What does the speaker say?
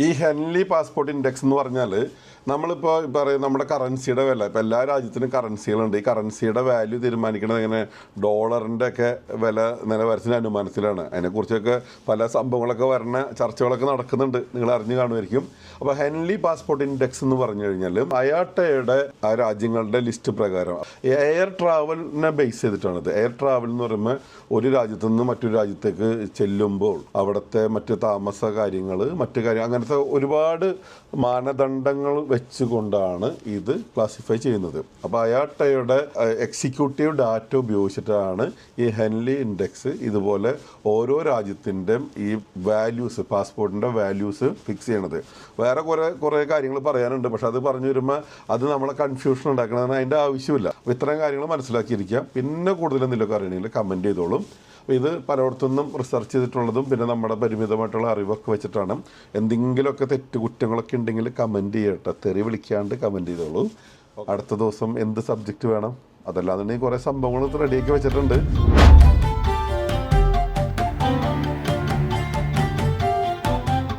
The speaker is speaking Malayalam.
ഈ ഹെൻലി പാസ്പോർട്ട് ഇൻഡെക്സ് എന്ന് പറഞ്ഞാൽ നമ്മളിപ്പോൾ പറയും നമ്മുടെ കറൻസിയുടെ വില ഇപ്പോൾ എല്ലാ രാജ്യത്തിനും കറൻസികളുണ്ട് ഈ കറൻസിയുടെ വാല്യൂ തീരുമാനിക്കുന്നത് ഇങ്ങനെ ഡോളറിന്റെ ഒക്കെ വില നിലവാരത്തിന്റെ അനുമാനത്തിലാണ്. അതിനെക്കുറിച്ചൊക്കെ പല സംഭവങ്ങളൊക്കെ വരണ ചർച്ചകളൊക്കെ നടക്കുന്നുണ്ട്. നിങ്ങൾ അറിഞ്ഞു കാണുമായിരിക്കും. അപ്പോൾ ഹെൻലി പാസ്പോർട്ട് ഇൻഡെക്സ് എന്ന് പറഞ്ഞു കഴിഞ്ഞാൽ അയാട്ടയുടെ ആ രാജ്യങ്ങളുടെ ലിസ്റ്റ് പ്രകാരം എയർ ട്രാവലിനെ ബേസ് ചെയ്തിട്ടാണിത്. എയർ ട്രാവൽ എന്ന് പറയുമ്പോൾ ഒരു രാജ്യത്തു നിന്ന് മറ്റൊരു രാജ്യത്തേക്ക് ചെല്ലുമ്പോൾ അവിടുത്തെ മറ്റ് താമസ കാര്യങ്ങൾ മറ്റു കാര്യം അങ്ങനത്തെ ഒരുപാട് മാനദണ്ഡങ്ങൾ വെച്ചുകൊണ്ടാണ് ഇത് ക്ലാസിഫൈ ചെയ്യുന്നത്. അപ്പോൾ അയാട്ടയുടെ എക്സിക്യൂട്ടീവ് ഡാറ്റ ഉപയോഗിച്ചിട്ടാണ് ഈ ഹെൻലി ഇൻഡെക്സ് ഇതുപോലെ ഓരോ രാജ്യത്തിന്റെയും ഈ വാല്യൂസ് പാസ്പോർട്ടിന്റെ വാല്യൂസ് ഫിക്സ് ചെയ്യണത്. വേറെ കുറേ കുറേ കാര്യങ്ങൾ പറയാനുണ്ട്. പക്ഷെ അത് പറഞ്ഞു വരുമ്പോൾ അത് നമ്മളെ കൺഫ്യൂഷൻ ഉണ്ടാക്കണമെന്ന് അതിന്റെ ആവശ്യമില്ല. ഇത്രയും കാര്യങ്ങൾ മനസ്സിലാക്കിയിരിക്കാം. പിന്നെ കൂടുതൽ എന്തെങ്കിലുമൊക്കെ അറിയണമെങ്കിൽ കമന്റ് ചെയ്തോളും. ഇത് പലയിടത്തുനിന്നും റിസർച്ച് ചെയ്തിട്ടുള്ളതും പിന്നെ നമ്മുടെ പരിമിതമായിട്ടുള്ള അറിവൊക്കെ വെച്ചിട്ടാണ്. എന്തെങ്കിലുമൊക്കെ തെറ്റ് കുറ്റങ്ങളൊക്കെ ഉണ്ടെങ്കിൽ കമന്റ് ചെയ്യട്ടെ. തെറി വിളിക്കാണ്ട് കമന്റ് ചെയ്തോളൂ. അടുത്ത ദിവസം എന്ത് സബ്ജക്റ്റ് വേണം? അതല്ലാന്നുണ്ടെങ്കിൽ കുറേ സംഭവങ്ങൾ റെഡിയാക്കി വെച്ചിട്ടുണ്ട്.